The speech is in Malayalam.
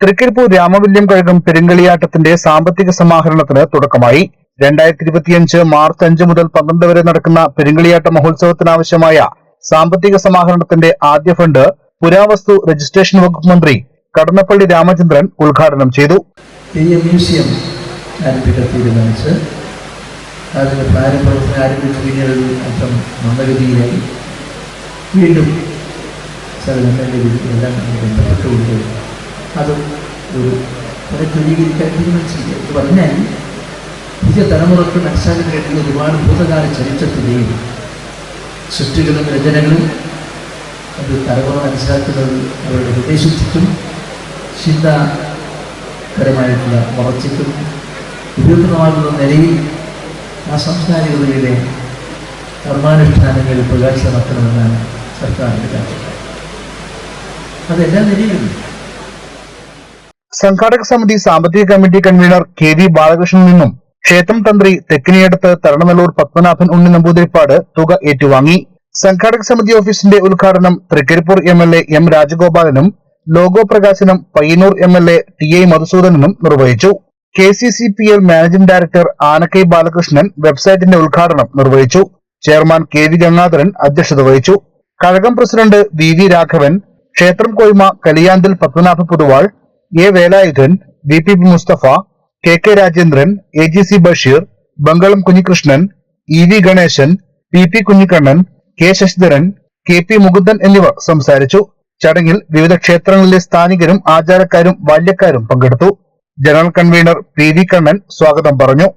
തൃക്കരിപ്പൂർ രാമവല്യം കഴകം പെരുങ്കളിയാട്ടത്തിന്റെ സാമ്പത്തിക സമാഹരണത്തിന് തുടക്കമായി. രണ്ടായിരത്തി ഇരുപത്തിയഞ്ച് മാർച്ച് അഞ്ച് മുതൽ പന്ത്രണ്ട് വരെ നടക്കുന്ന പെരുങ്കളിയാട്ട മഹോത്സവത്തിനാവശ്യമായ സാമ്പത്തിക സമാഹരണത്തിന്റെ ആദ്യ ഫണ്ട് പുരാവസ്തു രജിസ്ട്രേഷൻ വകുപ്പ് മന്ത്രി കടന്നപ്പള്ളി രാമചന്ദ്രൻ ഉദ്ഘാടനം ചെയ്തു. മ്യൂസിയം തീരുമാനിച്ച് അതിന്റെ പ്രാരംഭത്തിന് ആരംഭിച്ചു വീണ്ടും അത് ഒരു പുനഃക്രമീകരിക്കാൻ തീരുമാനിച്ചില്ല എന്ന് പറഞ്ഞാൽ പുതിയ തലമുറയ്ക്ക് മനസ്സിലാക്കാൻ കഴിയുന്ന ഒരുപാട് ഭൂതകാല ചരിത്രത്തിന്റെയും സൃഷ്ടികളും രചനകളും അത് തലമുറ മനസ്സിലാക്കുന്നത് അവരുടെ ഹൃദയശുദ്ധിക്കും ചിന്താപരമായിട്ടുള്ള വളർച്ചയ്ക്കും ഉപയോഗമാകുന്ന നിലയിൽ ആ സംസ്കാരികതയുടെ കർമാനുഷ്ഠാനങ്ങളിൽ പ്രകാശമാക്കണമെന്നാണ് സർക്കാരിന്റെ കാഴ്ചപ്പാട്. അതെല്ലാ നിലയിലും സംഘാടക സമിതി സാമ്പത്തിക കമ്മിറ്റി കൺവീനർ കെ വി ബാലകൃഷ്ണനിൽ നിന്നും ക്ഷേത്രം തന്ത്രി തെക്കിനിയടത്ത് തരണനല്ലൂർ പത്മനാഭൻ ഉണ്ണി നമ്പൂതിരിപ്പാട് തുക ഏറ്റുവാങ്ങി. സംഘാടക സമിതി ഓഫീസിന്റെ ഉദ്ഘാടനം Thrikaripur M L A M രാജഗോപാലനും logo പ്രകാശനം Payyanur M L A T I മധുസൂദനനും നിർവഹിച്ചു. K C C P L managing director Anakkai Balakrishnan വെബ്സൈറ്റിന്റെ ഉദ്ഘാടനം നിർവഹിച്ചു. ചെയർമാൻ കെ വി ഗംഗാധരൻ അധ്യക്ഷത വഹിച്ചു. കഴകം പ്രസിഡന്റ് വി വി രാഘവൻ ക്ഷേത്രം കോയ്മ Kaliyanthil Padmanabha Poduval A Velayudhan V P Musthafa K K Rajendran A G C Basheer Bangalam Kunhikrishnan E V Ganesan P P Kunhikannan K Sasidharan K P Mukundan എന്നിവർ സംസാരിച്ചു. ചടങ്ങിൽ വിവിധ ക്ഷേത്രങ്ങളിലെ സ്ഥാനികരും ആചാരക്കാരും ബാല്യക്കാരും പങ്കെടുത്തു. General convener P V Kannan സ്വാഗതം പറഞ്ഞു.